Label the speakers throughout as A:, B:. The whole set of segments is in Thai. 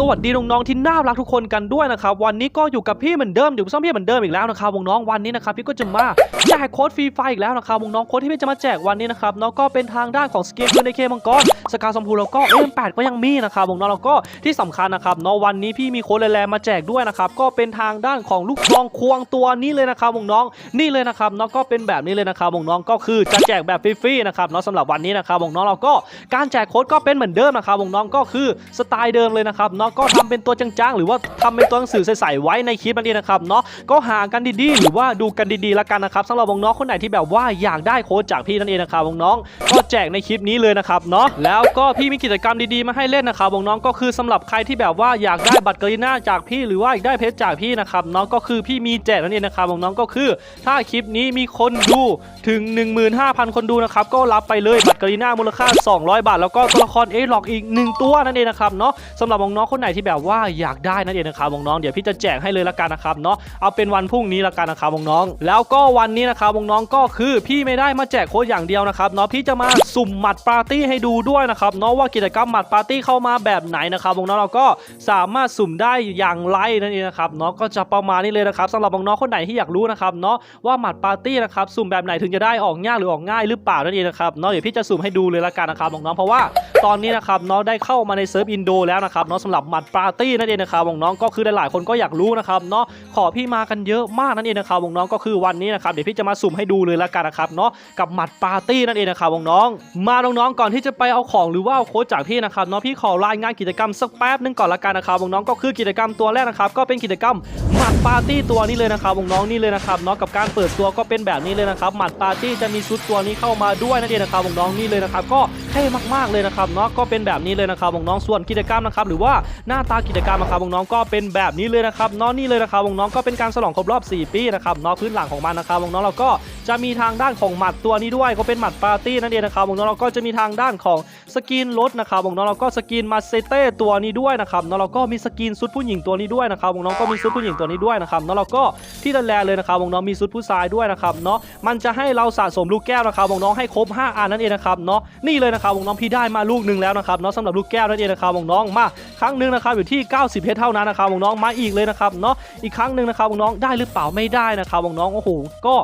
A: สวัสดีน้องๆที่น่ารักทุกคนกันด้วยนะครับวันนี้ก็อยู่กับพี่เหมือนเดิมอยู่กับซ่อมพี่เหมือนเดิมอีกแล้วนะครับวงน้องวันนี้นะครับพี่ก็จะมาแจกโค้ดฟรีไฟอีกแล้วนะครับวงน้องโค้ดที่พี่จะมาแจกวันนี้นะครับเนาะก็เป็นทางด้านของสเกลปืนในเคมังกรสกาสมพูแล้วก็เอ็มแปดก็ยังมีนะครับวงน้องแล้วก็ที่สำคัญนะครับเนาะวันนี้พี่มีโค้ดแรงๆมาแจกด้วยนะครับก็เป็นทางด้านของลูกซองควงตัวนี้เลยนะครับวงน้องนี่เลยนะครับเนาะก็เป็นแบบนี้เลยนะครับวงน้องก็คือจะแจกแบบฟรีๆนะครับเนาะสำหรับวันนี้นะครับวงน้องเราก็การแจกโค้ดก็เป็นเหมือนเดิมนะครับวงน้องก็คือสไตล์เดิมเลยนะครับเนาะก็ทำเป็นตัวจังๆ หรือว่าทำเป็นตัวหนังสือใส่ๆไว้ในคลิปนั่นเองนะครับเนาะก็หากันดีๆ หรือว่าดูกันดีๆละกันนะครับสำหรับวงน้องคนไหนที่แบบว่าอยากได้โค้ดจากพี่นั่นเองนะครับวงน้องก็แจกในคลิปนี้เลยนะครับเนาะแล้วก็พี่มีกิจกรรมดีๆมาให้เล่นนะครับวงน้องก็คือสำหรับใครที่แบบว่าอยากได้บัตรกรีน่าจากพี่หรือว่าอยากได้เพชรจากพี่นะครับเนาะก็คือพี่มีแจกนั่นเองนะครับวงน้องก็คือ ถ้าคลิปนี้มีคนดูถึง 15,000 คนดูนะครับก็รับไปเลยบัตรกรีน่ามูลค่า 200 บาท แล้วก็ตัวละครเอหลอกอีก 1 ตัวนั่นเองนะครับเนาะสำหรับน้องๆคนคนไหนที่แบบว่าอยากได้นั่นเองนะครับน้องๆเดี๋ยวพี่จะแจกให้เลยละกันนะครับเนาะเอาเป็นวันพรุ่งนี้ละกันนะครับน้องๆแล้วก็วันนี้นะครับน้องๆก็คือพี่ไม่ได้มาแจกโค้ดอย่างเดียวนะครับเนาะพี่จะมาสุ่มหมัดปาร์ตี้ให้ดูด้วยนะครับเนาะว่ากิจกรรมหมัดปาร์ตี้เข้ามาแบบไหนนะครับน้องๆเราก็สามารถสุ่มได้อย่างไรนั่นเองนะครับเนาะก็จะประมาณนี้เลยนะครับสำหรับน้องๆคนไหนที่อยากรู้นะครับเนาะว่าหมัดปาร์ตี้นะครับสุ่มแบบไหนถึงจะได้ออกยากหรือออกง่ายหรือเปล่านั่นเองนะครับเนาะเดี๋ยวพี่จะสุ่มให้ดูเลยละกันนะครับน้องๆเพราะว่าตอนนี้นะครับเนาะได้เข้ามาในเซิร์ฟอินโดแล้วนะครับเนาะสำหรับหมัดปาร์ตี้นั่นเองนะครับวงน้องก็คือหลายๆคนก็อยากรู้นะครับเนาะขอพี่มากันเยอะมากนั่นเองนะครับวงน้องก็คือวันนี้นะครับเดี๋ยวพี่จะมาสุ่มให้ดูเลยละกันนะครับเนาะกับหมัดปาร์ตี้นั่นเองนะครับวงน้อง มาน้องๆก่อนที่จะไปเอาของหรือว่าเอาโค้ดจากพี่นะครับเนาะพี่ขอรายงานกิจกรรมสักแป๊บนึงก่อนละกันนะครับวงน้องก็คือกิจกรรมตัวแรกนะครับก็เป็นกิจกรรมหมัดปาร์ตี้ตัวนี้เลยนะครับวงน้องนี่เลยนะครับเนาะกับการเปิดตัวก็เป็นแบบนี้เลยนะครับหมัดปาร์ตี้จะมีชุดตัวนี้เข้ามาด้วยนั่นเองนะครับน้องนี่เลยนะครับก็เท่มากๆเลยนะครับเนาะก็เป็นแบบนี้เลยนะครับน้องส่วนกิจกรรมนะครับหรือว่าหน้าตากิจกรรมนะครับวงน้องก็เป็นแบบนี้เลยนะครับเนาะนี่เลยนะครับวงน้องก็เป็นการฉลองครบรอบ 4 ปีนะครับเนาะพื้นหลังของมันนะครับวงน้องเราก็จะมีทางด้านของหมัดตัวนี้ด้วยก็เป็นหมัดปาร์ตี้นั่นเองนะครับวงน้องเราก็จะมีทางด้านของสกินรถนะครับวงน้องเราก็สกินมาเซเต้ตัวนี้ด้วยนะครับน้องเราก็มีสกินชุดผู้หญิงตัวนี้ด้วยนะครับวงน้องก็มีชุดผู้หญิงตัวนี้ด้วยนะครับน้องเราก็ที่แลเลยนะครับวงน้องมีชุดผู้ชายด้วยนะครับเนาะมันจะให้เราสะสมลูกแก้วนะครับน้องให้ครบ 5 อันนั่นเองนะครับเนาะนี่เลยนะครับน้องพี่ได้มาลูกหนึ่งแล้วนะครับเนาะสำหรับลูกแก้วนั่นเองนะครับน้องมาครั้งหนึ่งนะครับอยู่ที่ 90 เพชรเท่านั้นนะครับน้องมาอีกเลยนะครับเนาะอีกครั้งหนึ่งนะครับน้องได้หรือเปล่าไม่ได้นะครับน้องโอ้โหก็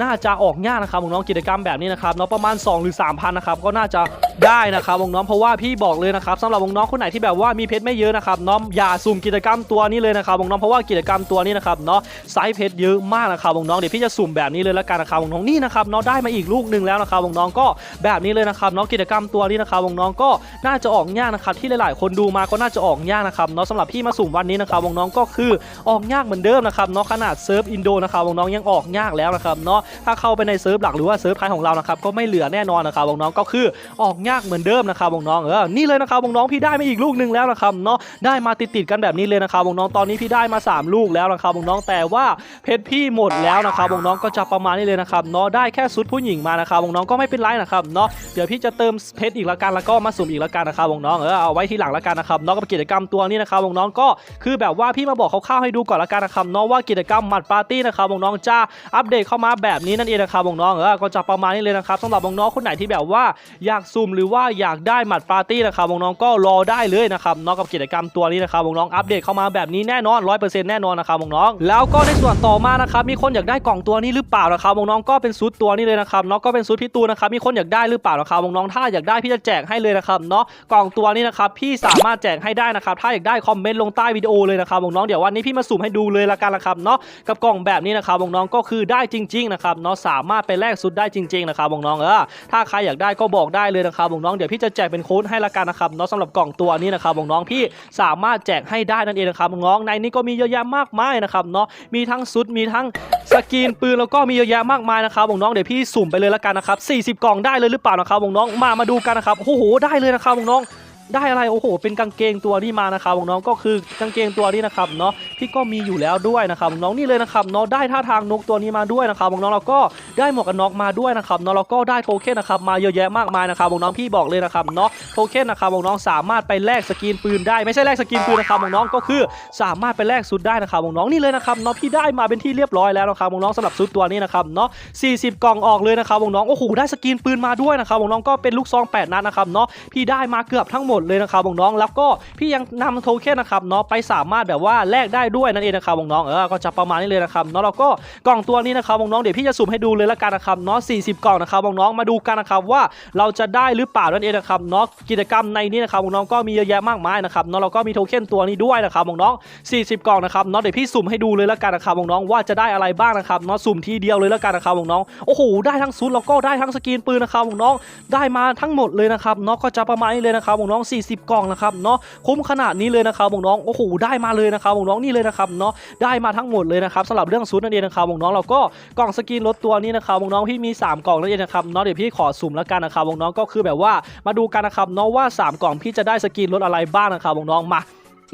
A: น่าจะออกยากนะครับน้องกิจกรรมแบบนี้นะครับเนาะประมาณ 2 หรือ3,000นะครับก็น่าจะได้นะครับน้องเพราะว่าพี่บอกเลยนะครับสำหรับน้องคนไหนที่แบบว่ามีเพชรไม่เยอะนะครับน้องอย่าสุ่มกิจกรรมตัวนี้เลยนะครับน้องเพราะว่ากิจกรรมตัวนี้นะครับเนาะไซส์เพชรเยอะมากนะครับน้องเดี๋ยวพี่จะสุ่มแบบนี้เลยละกันนะครับน้องนี่นะครับน้องได้มาอีกลูกหนึ่งแล้วนะครับน้องก็แบบนี้เลยนะครับน้องกิจกรรมตัวนี้นะครับน้องก็น่าจะออกยากนะครับที่หลาย ๆ คนดูมาก็น่าจะออกยากนะครับเนาะสำหรับพี่มาสุ่มวันนี้นะครับน้องก็คือออกยากเหมือนเดิมนะครับเนาะขนาดเซิร์ฟอินโดนะครับน้องยังออกยากแล้วนะครับเนาะถ้าเข้าไปในเซิร์ฟหลักหรือว่าเซิร์ฟไทยของเรานะครับก็ไม่เหลือแน่นอนนะครับวงน้องก็คือออกยากเหมือนเดิมนะครับวงน้องเออนี่เลยนะครับวงน้องพี่ได้มาอีกลูกหนึ่งแล้วนะครับเนาะได้มาติดๆกันแบบนี้เลยนะครับวงน้องตอนนี้พี่ได้มา 3 ลูกแล้วนะครับวงน้องแต่ว่าเพชรพี่หมดแล้วนะครับวงน้องก็จะประมาณนี้เลยนะครับเนาะได้แค่ชุดผู้หญิงมานะครับวงน้องก็ไม่เป็นไรนะครับเนาะเดี๋ยวพี่จะเติมเพชรอีกละกันแล้วก็มาสุ่มอีกละกันนะครับวงน้องเออเอาไว้ที่หลังละกันนะครับเนาะกับกิจกรรมตัวนี้นะครับน้องก็คือแบบว่าพี่มาบอกคร่าวๆให้ดูก่อนละกันนะครับเนาะว่ากิจกรรมหมัดปาร์ตี้นะครับน้องจะอัปเดตเข้ามาแบบแบบนี้นั่นเองนะครับน้องๆเออก็จะประมาณนี้เลยนะครับสำหรับน้องๆคนไหนที่แบบว่าอยากซุ่มหรือว่าอยากได้หมัดปาร์ตี้นะครับน้องๆก็รอได้เลยนะครับเนาะกับกิจกรรมตัวนี้นะครับน้องๆอัปเดตเข้ามาแบบนี้แน่นอน100%แน่นอนนะครับน้องๆแล้วก็ในส่วนต่อมานะครับมีคนอยากได้กล่องตัวนี้หรือเปล่านะครับน้องๆก็เป็นซุดตัวนี้เลยนะครับเนาะก็เป็นซุดพี่ตูนนะครับมีคนอยากได้หรือเปล่านะครับน้องๆถ้าอยากได้พี่จะแจกให้เลยนะครับเนาะกล่องตัวนี้นะครับพี่สามารถแจกให้ได้นะครับถ้าอยากได้คอมเมนต์ลงใต้วิดีโอเลยนะครับน้องๆเดี๋ยววันนี้พี่มาสุ่มให้ดูเลยละกันนะครับเนาะกับกล่องแบบนี้นะครับน้องๆก็คือได้จริงๆนะครับเนาะสามารถไปแลกซุดได้จริงๆนะครับน้องๆเออถ้าใครอยากได้ก็บอกได้เลยนะครับน้องๆเดี๋ยวพี่จะแจกเป็นโค้ดให้ละกันนะครับเนาะสำหรับกล่องตัวนี้นะครับน้องๆพี่สามารถแจกให้ได้นั่นเองนะครับน้องๆในนี้ก็มีเยอะแยะมากมายนะครับเนาะมีทั้งซุดมีทั้งสกรีนปืนแล้วก็มีเยอะแยะมากมายนะครับน้องๆเดี๋ยวพี่สุ่มไปเลยละกันนะครับ40 กล่องได้เลยหรือเปล่านะครับน้องๆมามาดูกันนะครับโอ้โหได้เลยนะครับน้องๆ ได้อะไรโอ้โห เป็นกางเกงตัวนี้มานะครับน้องก็คือกางเกงตัวนี้นะครับเนาะพี่ก็มีอยู่แล้วด้วยนะครับน้องนี่เลยนะครับเนาะได้ท่าทางนกตัวนี้มาด้วยนะครับน้องเราก็ได้หมวกกันน็อกมาด้วยนะครับเนาะเราก็ได้โทเค็นนะครับมาเยอะแยะมากมายนะครับน้องพี่บอกเลยนะครับเนาะโทเค็นนะครับน้องสามารถไปแลกสกินปืนได้ไม่ใช่แลกสกินปืนนะครับน้องก็คือสามารถไปแลกซุดได้นะครับน้องนี่เลยนะครับเนาะพี่ได้มาเป็นที่เรียบร้อยแล้วนะครับน้องสำหรับซุดตัวนี้นะครับเนาะ40 กล่องออกเลยนะครับน้องโอ้โหได้สกินปืนมาด้วยนะครับน้องก็เป็นลูกซอง 8 นัดนะครับเนาะพี่ได้มาเกือบทั้งหมดดเลยนะครับน้องแล้วก็พี่ยังนำโทเค็นนะครับเนาะไปสามารถแบบว่าแลกได้ด้วยนั่นเองนะครับน้องเออก็จะประมาณนี้เลยนะครับเนาะแล้วก็กล่องตัวนี้นะครับน้องเดี๋ยวพี่จะสุ่มให้ดูเลยละกันนะครับเนาะ40 กล่องนะครับน้องมาดูกันนะครับว่าเราจะได้หรือเปล่านั่นเองนะครับเนาะกิจกรรมในนี้นะครับน้องก็มีเยอะแยะมากมายนะครับเนาะเราก็มีโทเค็นตัวนี้ด้วยนะครับน้องๆ40 กล่องนะครับเนาะเดี๋ยวพี่สุ่มให้ดูเลยละกันนะครับน้องว่าจะได้อะไรบ้างนะครับเนาะสุ่มทีเดียวเลยละกันนะครับน้องโอ้โหได้ทั้งซุดแล้วก็ได้ทั้งสกีนปืนนะครับน้องได้มาทั้งหมดเลยนะครับเนาะก็จะประมาณนี้เลยนะครับน้องๆ40 กล่องนะครับเนาะคุ้มขนาดนี้เลยนะครับน้องโอ้โหได้มาเลยนะครับน้องนี่เลยนะครับเนาะได้มาทั้งหมดเลยนะครับสำหรับเรื่องซุดนั่นเองนะครับน้องเราก็กล่องสกินรถตัวนี้นะครับน้องพี่มี 3 กล่องนั่นเองนะครับเนาะเดี๋ยวพี่ขอสุ่มแล้วกันนะครับน้องก็คือแบบว่ามาดูกันนะครับเนาะว่า 3 กล่องพี่จะได้สกินรถอะไรบ้างนะครับน้องมา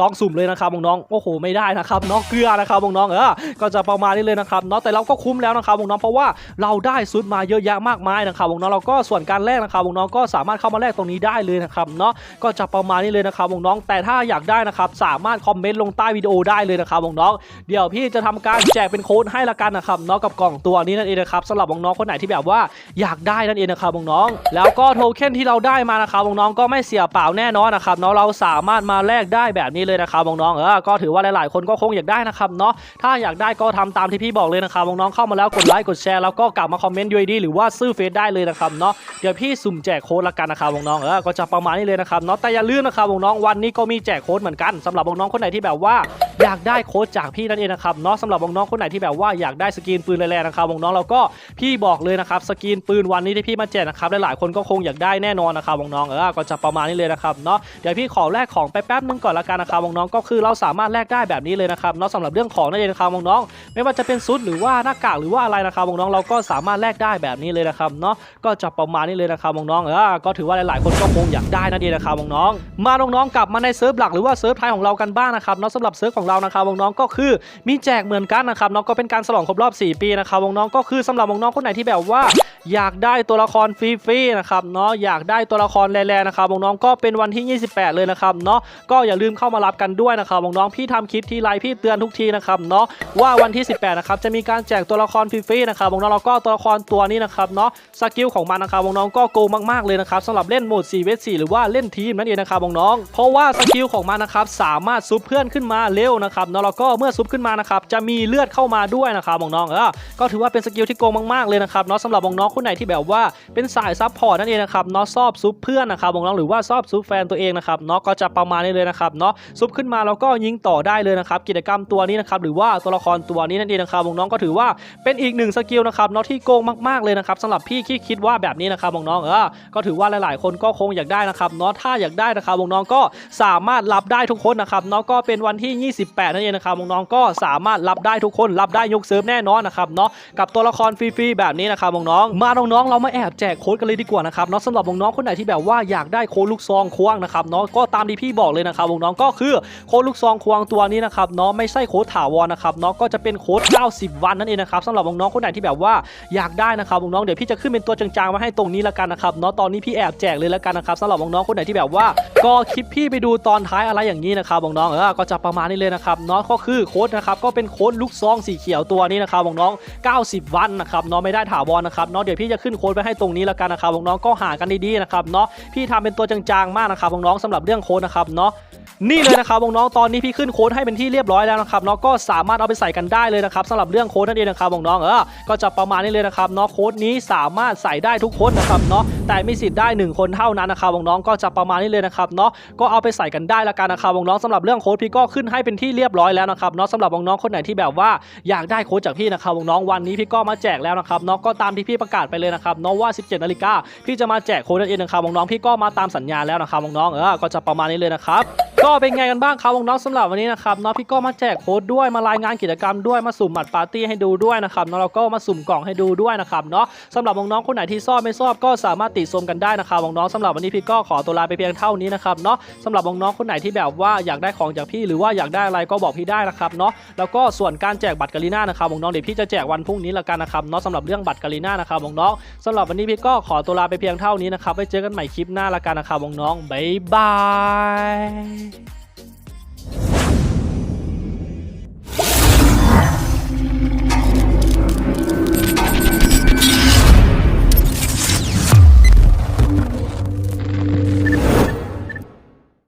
A: ลองสุ่มเลยนะครับน้องโอ้โหไม่ได้นะครับเนาะเกลือนะครับน้องเออก็จะประมาณนี้เลยนะครับเนาะแต่เราก็คุ้มแล้วนะครับน้องเพราะว่าเราได้ซุดมาเยอะแยะมากมายนะครับน้องเราก็ส่วนการแลกนะครับน้องก็สามารถเข้ามาแลกตรงนี้ได้เลยนะครับเนาะก็จะประมาณนี้เลยนะครับน้องแต่ถ้าอยากได้นะครับสามารถคอมเมนต์ลงใต้วิดีโอได้เลยนะครับน้องเดี๋ยวพี่จะทำการแจกเป็นโค้ดให้ละกันนะครับเนาะกับกล่องตัวนี้นั่นเองนะครับสำหรับน้องคนไหนที่แบบว่าอยากได้นั่นเองนะครับน้องแล้วก็โทเค็นที่เราได้มานะครับน้องก็ไม่เสียเปล่าแน่นอนนะครับเนาะเราสามารถมาแลกได้แบบนี้เลยนะครับน้องๆเออก็ถือว่าหลายๆ คนก็คงอยากได้นะครับเนาะถ้าอยากได้ก็ทำตามที่พี่บอกเลยนะครับน้องๆเข้ามาแล้วกดไลค์กดแชร์แล้วก็กลับมาคอมเมนต์ยูดีหรือว่าซื้อเฟซได้เลยนะครับเนาะเดี๋ยวพี่สุ่มแจกโค้ดละกันนะครับน้องๆเออก็จะประมาณนี้เลยนะครับเนาะแต่อย่าลืมนะครับน้องๆวันนี้ก็มีแจกโค้ดเหมือนกันสำหรับน้องๆคนไหนที่แบบว่า อยากได้โค้ดจากพี่นั่นเองนะครับเนาะสำหรับน้องๆคนไหนที่แบบว่าอยากได้สกรีนปืนแรงๆนะครับน้องๆเราก็พี่บอกเลยนะครับสกรีนปืนวันนี้ที่พี่มาแจกนะครับหลายๆคนก็คงอยากได้แน่นอนนะครับน้องๆเออก็จะประมาณนี้เลยนะครับเนาะเดี๋ยวพี่ขอแลกของไปแป๊บนึงก่อนละกันนะครับน้องๆก็คือเราสามารถแลกได้แบบนี้เลยนะครับเนาะสำหรับเรื่องของนั่นเองนะครับน้องๆไม่ว่าจะเป็นซุดหรือว่าหน้ากากหรือว่าอะไรนะครับน้องๆเราก็สามารถแลกได้แบบนี้เลยนะครับเนาะก็จะประมาณนี้เลยนะครับน้องๆเออก็ถือว่าหลายๆคนก็คงอยากได้นั่นเองนะครับน้องๆมาน้องๆกลับมาในเซิร์ฟหลักหรือว่าเซิร์ฟไทยของเรากันบ้างนะครับเนาะสำหรับเซิร์ฟของเรานะครับน้องก็คือมีแจกเหมือนกันนะครับน้องก็เป็นการฉลองครบรอบ 4 ปีนะครับวงน้องก็คือสำหรับวงน้องคนไหนที่แบบว่า อยากได้ตัวละครฟรีๆนะครับเนาะอยากได้ตัวละครแรงๆนะครับน้องๆก็เป็นวันที่ 28 เลยนะครับเนาะก็อย่าลืมเข้ามารับกันด้วยนะครับน้องๆพี่ทำคลิปทีไรพี่เตือนทุกทีนะครับเนาะว่าวันที่ 18 นะครับจะมีการแจกตัวละครฟรีๆนะครับน้องๆแล้วก็ตัวละครตัวนี้นะครับเนาะสกิลของมันนะครับน้องๆก็โกงมากๆเลยนะครับสำหรับเล่นโหมด4เวท4หรือว่าเล่นทีมนั่นเองนะครับน้องๆเพราะว่าสกิลของมันนะครับสามารถซุปเพื่อนขึ้นมาเร็วนะครับเนาะแล้วก็เมื่อซุปขึ้นมานะครับจะมีเลือดเข้ามาด้วยนะครับน้องๆเออก็ถือว่าเป็นสกิลที่โกงมากๆเลยนะครับเนาะสำหรับน้องคนไหนที่แบบว่าเป็นสายซับพอร์ตนั่นเองนะครับเนาะชอบซุปเพื่อนนะครับน้องหรือว่าชอบซุปแฟนตัวเองนะครับเนาะก็จะประมาณนี้เลยนะครับเนาะซุปขึ้นมาแล้วก็ยิงต่อได้เลยนะครับกิจกรรมตัวนี้นะครับหรือว่าตัวละครตัวนี้นั่นเองนะครับน้องก็ถือว่าเป็นอีกหนึ่งสกิลนะครับเนาะที่โกงมากๆเลยนะครับสำหรับพี่ที่คิดว่าแบบนี้นะครับน้องเออก็ถือว่าหลาย ๆ คนก็คงอยากได้นะครับเนาะถ้าอยากได้นะครับน้องก็สามารถรับได้ทุกคนนะครับเนาะก็เป็นวันที่ 28 นั่นเองนะครับน้องก็สามารถรับได้ทุกคนรับได้ยกเซิร์ฟแน่นอนนะครับเนาะกับตัวละครฟรีๆแบบนี้นะครับน้องๆมาน้องๆเรามาแอบแจกโค้ดกันเลยดีกว่านะครับเนาะสำหรับน้องๆคนไหนที่แบบว่าอยากได้โค้ดลูกซองควงนะครับเนาะก็ตามที่พี่บอกเลยนะครับน้องๆก็คือโค้ดลูกซองควงตัวนี้นะครับเนาะไม่ใช่โค้ดถาวรนะครับเนาะก็จะเป็นโค้ด 90 วันนั่นเองนะครับสำหรับน้องๆคนไหนที่แบบว่าอยากได้นะครับน้องๆเดี๋ยวพี่จะขึ้นเป็นตัวจางๆมาให้ตรงนี้ละกันนะครับเนาะตอนนี้พี่แอบแจกเลยละกันนะครับสำหรับน้องๆคนไหนที่แบบว่า ก็คลิปพี่ไปดูตอนท้ายอะไรอย่างนี้นะครับน้องๆเออก็จะประมาณนี้เลยนะครับเนาะก็คือโค้ดนะครับก็เป็นโค้ดลูกซองสีเขียวตัวนี้นะครับน้องๆ90 วันนะครับเนาะไม่ได้ถาวรนะครับเนาะเดี๋ยวพี่จะขึ้นโค้ดไปให้ตรงนี้แล้วกันนะครับน้องๆก็หากันดีๆนะครับเนาะพี่ทำเป็นตัวจางๆมากนะครับน้องๆสำหรับเรื่องโค้ดนะครับเนาะนี่เลยนะครับน้องๆตอนนี้พี่ขึ้นโค้ดให้เป็นที่เรียบร้อยแล้วนะครับเนาะก็สามารถเอาไปใส่กันได้เลยนะครับสำหรับเรื่องโค้ดนั่นเองนะครับน้องๆเออก็จะประมาณนี้เลยนะครับเนาะโค้ดนี้สามารถใส่ได้ทุกคนนะครับเนาะ แต่มีสิทธิ์ได้หนึ่งคนเท่านั้นนะครับน้องก็จะประมาณนี้เลยนะครับเนาะก็เอาไปใส่กันได้ละกันนะครับน้องสำหรับเรื่องโค้ดพี่ก็ขึ้นให้เป็นที่เรียบร้อยแล้วนะครับเนาะสำหรับน้องคนไหนที่แบบว่าอยากได้โค้ดจากพี่นะครับน้องวันนี้พี่ก็มาแจกแล้วนะครับเนาะก็ตามที่พี่ประกาศไปเลยนะครับเนาะว่า 17นาฬิกาพี่จะมาแจกโค้ดนั่นเองนะครับน้องพี่ก็มาตามสัญญาแล้วนะครับน้องเออก็จะประมาณนี้เลยนะครับก็เป็นไงกันบ้างครับน้องสำหรับวันนี้นะครับเนาะพี่ก็มาแจกโค้ดด้วยมารายงานกิจกรรมด้วยมาสุ่มหมัดปาร์ตี้ให้ดูด้วยนะครับเนาะแล้วก็มาสุ่มกล่องให้ดูด้วยนะครับเนาะสำหรับน้องคนไหนที่ชอบไม่ชอบก็สามารถติชมกันได้นะครับน้องๆสำหรับวันนี้พี่ก็ขอตัวลาไปเพียงเท่านี้นะครับเนาะสำหรับน้องๆคนไหนที่แบบว่าอยากได้ของจากพี่หรือว่าอยากได้อะไรก็บอกพี่ได้นะครับเนาะแล้วก็ส่วนการแจกบัตรกาลีน่านะครับน้องๆเดี๋ยวพี่จะแจกวันพรุ่งนี้ละกันนะครับเนาะสำหรับเรื่องบัตรกาลีน่านะครับน้องๆสำหรับวันนี้พี่ก็ขอตัวลาไปเพียงเท่านี้นะครับไว้เจอกันใหม่คลิปหน้าละกันนะครับน้องๆบ๊ายบาย